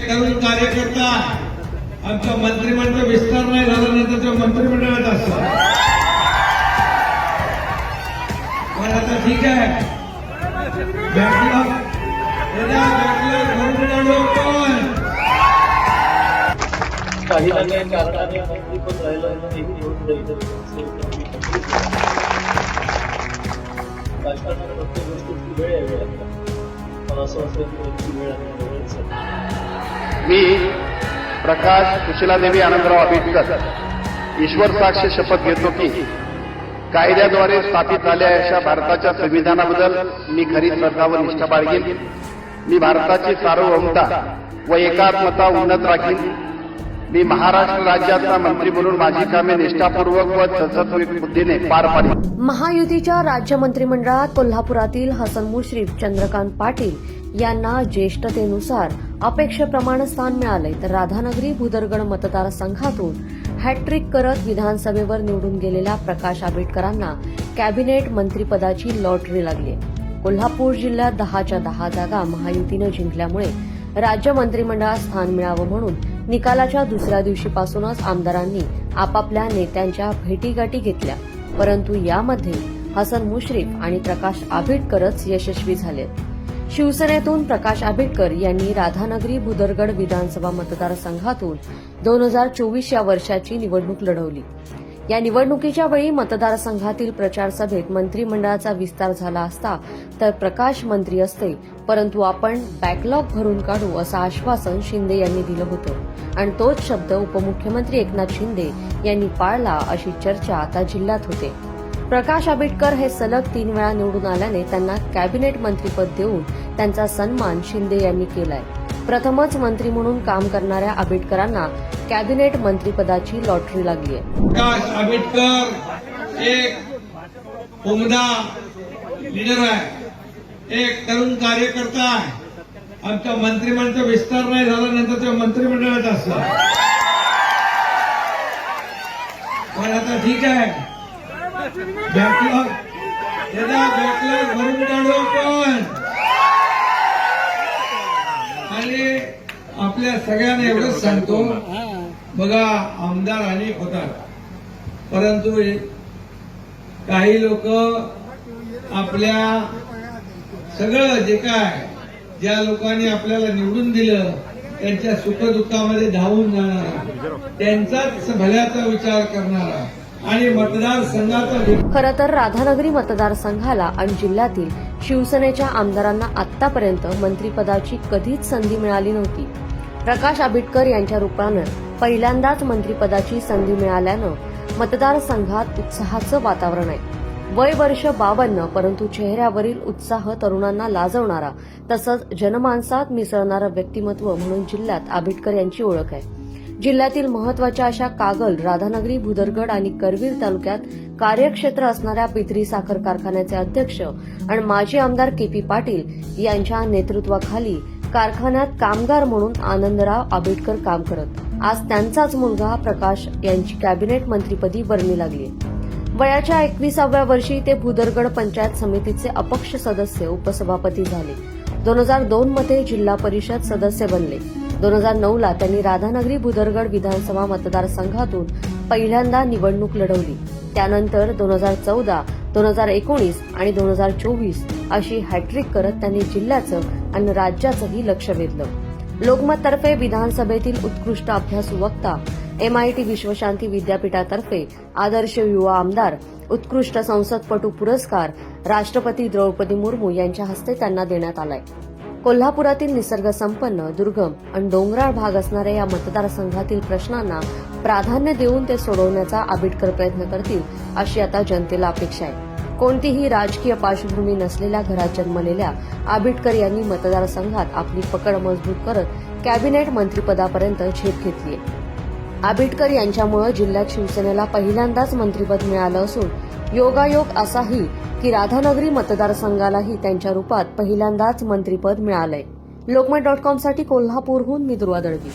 तरुण कार्यकर्ता आमचं मंत्रिमंडळ विस्तार नाही झाल्यानंतर मंत्रिमंडळात असतात पण आता ठीक आहे. काही त्याला कारणाने मंत्री पण काही राहिलं प्रत्येक गोष्टीची वेळ आहे वेळ मला असं वाटतं की वेळ आहे. मी प्रकाश सुशिलादेवी आनंदराव आंबेडकर. ईश्वर साक्ष शपथ घेतो की कायद्याद्वारे स्थापित झाल्या अशा भारताच्या संविधानाबद्दल मी खरी श्रद्धा व निष्ठा बाळगेन. मी भारताची सार्वभौमता व एकात्मता उन्नत राखीन. मी महाराष्ट्र राज्याचा मंत्री म्हणून माझी कामे निष्ठापूर्वक व सतत बुद्धीने पार पाडली महायुतीच्या राज्य मंत्रिमंडळात कोल्हापुरातील हसन मुश्रीफ चंद्रकांत पाटील यांना ज्येष्ठतेनुसार अपेक्षेप्रमाणे स्थान मिळाले तर राधानगरी भुदरगड मतदारसंघातून हॅट्रिक करत विधानसभेवर निवडून गेलेल्या प्रकाश आंबेडकरांना कॅबिनेट मंत्रिपदाची लॉटरी लागली. कोल्हापूर जिल्ह्यात दहाच्या दहा जागा महायुतीनं जिंकल्यामुळे राज्य मंत्रिमंडळात स्थान मिळावं म्हणून निकालाच्या दुसऱ्या दिवशीपासूनच आमदारांनी आपापल्या नेत्यांच्या भेटीगाठी घेतल्या. परंतु यामध्ये हसन मुश्रीफ आणि प्रकाश आंबेडकरच यशस्वी झाले. शिवसेनेतून प्रकाश आंबेडकर यांनी राधानगरी भुदरगड विधानसभा मतदारसंघातून दोन हजार चोवीस या वर्षाची निवडणूक लढवली. या निवडणुकीच्या वेळी मतदारसंघातील प्रचार सभेत मंत्रिमंडळाचा विस्तार झाला असता तर प्रकाश मंत्री असते परंतु आपण बॅकलॉग भरून काढू असं आश्वासन शिंदे यांनी दिलं होतं. आणि तोच शब्द उपमुख्यमंत्री एकनाथ शिंदे यांनी पाळला अशी चर्चा आता जिल्ह्यात होते. प्रकाश आंबेडकर हे सलग तीन वेळा निवडून आल्याने त्यांना कॅबिनेट मंत्रीपद देऊन त्यांचा सन्मान शिंदे यांनी केलाय. प्रथमच मंत्री म्हणून काम करणाऱ्या आंबेडकरांना कॅबिनेट मंत्रीपदाची लॉटरी लागली आहे. प्रकाश आंबेडकर एक उमदा लीडर आहे. एक तरुण कार्यकर्ता आहे. आमच्या मंत्रिमंडळाचा विस्तार नाही झाला नंतर ते मंत्रिमंडळात असतं पण आता ठीक आहे. बॅकलॉग बॅकलॉग भरून काढू पण आणि आपल्या सगळ्यांना एवढंच सांगतो बघा आमदार अनेक होतात. परंतु काही लोक आपल्या सगळं जे काय ज्या लोकांनी आपल्याला निवडून दिलं त्यांच्या सुखदुःखामध्ये धावून जाणारा त्यांचाच भल्याचा विचार करणारा आणि मतदारसंघाचा खर खरं तर राधानगरी मतदारसंघाला आणि जिल्ह्यातील शिवसेनेच्या आमदारांना आतापर्यंत मंत्रिपदाची कधीच संधी मिळाली नव्हती. प्रकाश आंबेडकर यांच्या रूपानं पहिल्यांदाच मंत्रिपदाची संधी मिळाल्यानं मतदारसंघात उत्साहाचं वातावरण आहे. वय वर्ष बावन्न परंतु चेहऱ्यावरील उत्साह तरुणांना लाजवणारा तसंच जनमानसात मिसळणारं व्यक्तिमत्व म्हणून जिल्ह्यात आंबेडकर यांची ओळख आहे. जिल्ह्यातील महत्त्वाच्या अशा कागल राधानगरी भुदरगड आणि करवीर तालुक्यात कार्यक्षेत्र असणाऱ्या पितरी साखर कारखान्याचे अध्यक्ष आणि माजी आमदार के पी पाटील यांच्या नेतृत्वाखाली कारखान्यात कामगार म्हणून आनंदराव आंबेडकर काम करत. आज त्यांचाच मुलगा प्रकाश यांची कॅबिनेट मंत्रीपदी वर्णी लागली. वयाच्या एकविसाव्या वर्षी ते भुदरगड पंचायत समितीचे अपक्ष सदस्य उपसभापती झाले. दोन हजार दोन मध्ये जिल्हा परिषद सदस्य बनले. दोन हजार नऊ ला त्यांनी राधानगरी भुदरगड विधानसभा मतदारसंघातून पहिल्यांदा निवडणूक लढवली. त्यानंतर दोन हजार चौदा दोन हजार एकोणीस आणि दोन हजार चोवीस अशी हॅट्रिक करत त्यांनी जिल्ह्याचं आणि राज्याचंही लक्ष वेधलं. लोकमततर्फे विधानसभेतील उत्कृष्ट अभ्यासू वक्ता एमआयटी विश्वशांती विद्यापीठातर्फे आदर्श युवा आमदार उत्कृष्ट संसदपटू पुरस्कार राष्ट्रपती द्रौपदी मुर्मू यांच्या हस्ते त्यांना देण्यात आलाय. कोल्हापुरातील निसर्गसंपन्न दुर्गम आणि डोंगराळ भाग असणाऱ्या या मतदारसंघातील प्रश्नांना प्राधान्य देऊन ते सोडवण्याचा आबिटकर प्रयत्न करतील अशी आता जनतेला अपेक्षा आहे. कोणतीही राजकीय पार्श्वभूमी नसलेल्या घरात जन्मलेल्या आंबेडकर यांनी मतदारसंघात आपली पकड मजबूत करत कॅबिनेट मंत्रिपदापर्यंत झेप घेतली आहे आंबेडकर यांच्यामुळे जिल्ह्यात शिवसेनेला पहिल्यांदाच मंत्रिपद मिळालं असून योगायोग असाही की राधानगरी मतदारसंघालाही त्यांच्या रूपात पहिल्यांदाच मंत्रिपद मिळालंय. लोकमत डॉट कॉमसाठी कोल्हापूरहून मी दुर्वा दळवी.